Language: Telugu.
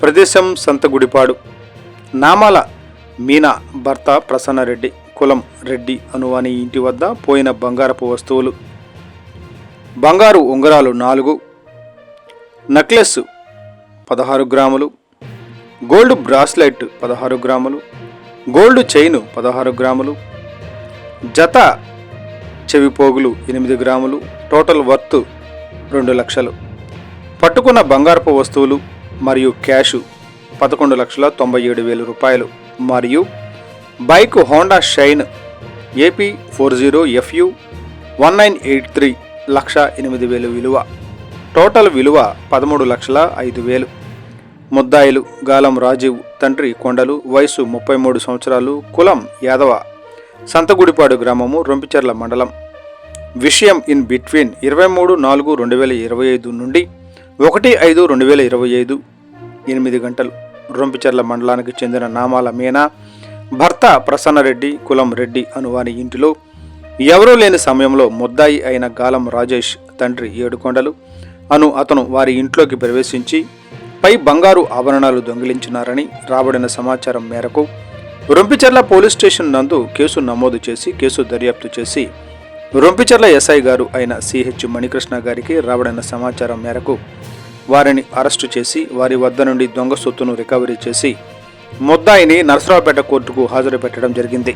ప్రదేశం సంతగుడిపాడు నామాల మీనా భర్త ప్రసన్నరెడ్డి కులం రెడ్డి అనువాని ఇంటి వద్ద పోయిన బంగారపు వస్తువులు. బంగారు ఉంగరాలు నాలుగు నెక్లెస్ పదహారు గ్రాములు గోల్డ్ బ్రాస్లెట్ పదహారు గ్రాములు గోల్డ్ చైను పదహారు గ్రాములు జత చెవిపోగులు ఎనిమిది గ్రాములు టోటల్ వర్త్ రెండు లక్షలు. పట్టుకున్న బంగారపు వస్తువులు మరియు క్యాషు పదకొండు లక్షల తొంభై ఏడు వేల రూపాయలు. మరియు bike Honda Shine AP four zero F U one nine eight three lakh ఎనిమిది వేలు విలువ. టోటల్ విలువ పదమూడు లక్షల ఐదు వేలు. ముద్దాయిలు గాలం రాజీవ్ తండ్రి కొండలు వయసు ముప్పై మూడు సంవత్సరాలు కులం యాదవ సంతగుడిపాడు గ్రామము రొంపిచెర్ల మండలం. విషయం ఇన్ బిట్వీన్ ఇరవై మూడు నాలుగు రెండు వేల ఇరవై ఐదు నుండి ఒకటి ఐదు రెండు వేల ఇరవై ఐదు ఎనిమిది గంటలు రొంపిచెర్ల మండలానికి చెందిన నామాల మీనా భర్త ప్రసన్నరెడ్డి కులం రెడ్డి అను వారి ఇంటిలో ఎవరూ లేని సమయంలో ముద్దాయి అయిన గాలం రాజేష్ తండ్రి ఏడుకొండలు అను అతను వారి ఇంట్లోకి ప్రవేశించి పై బంగారు ఆభరణాలు దొంగిలించినారని రాబడిన సమాచారం మేరకు రొంపిచెర్ల పోలీస్ స్టేషన్ నందు కేసు నమోదు చేసి కేసు దర్యాప్తు చేసి రొంపిచెర్ల ఎస్ఐ గారు అయిన సిహెచ్ మణికృష్ణ గారికి రాబడిన సమాచారం మేరకు వారిని అరెస్టు చేసి వారి వద్ద నుండి దొంగ సొత్తును రికవరీ చేసి ముద్దాయిని నరసరావుపేట కోర్టుకు హాజరు పెట్టడం జరిగింది.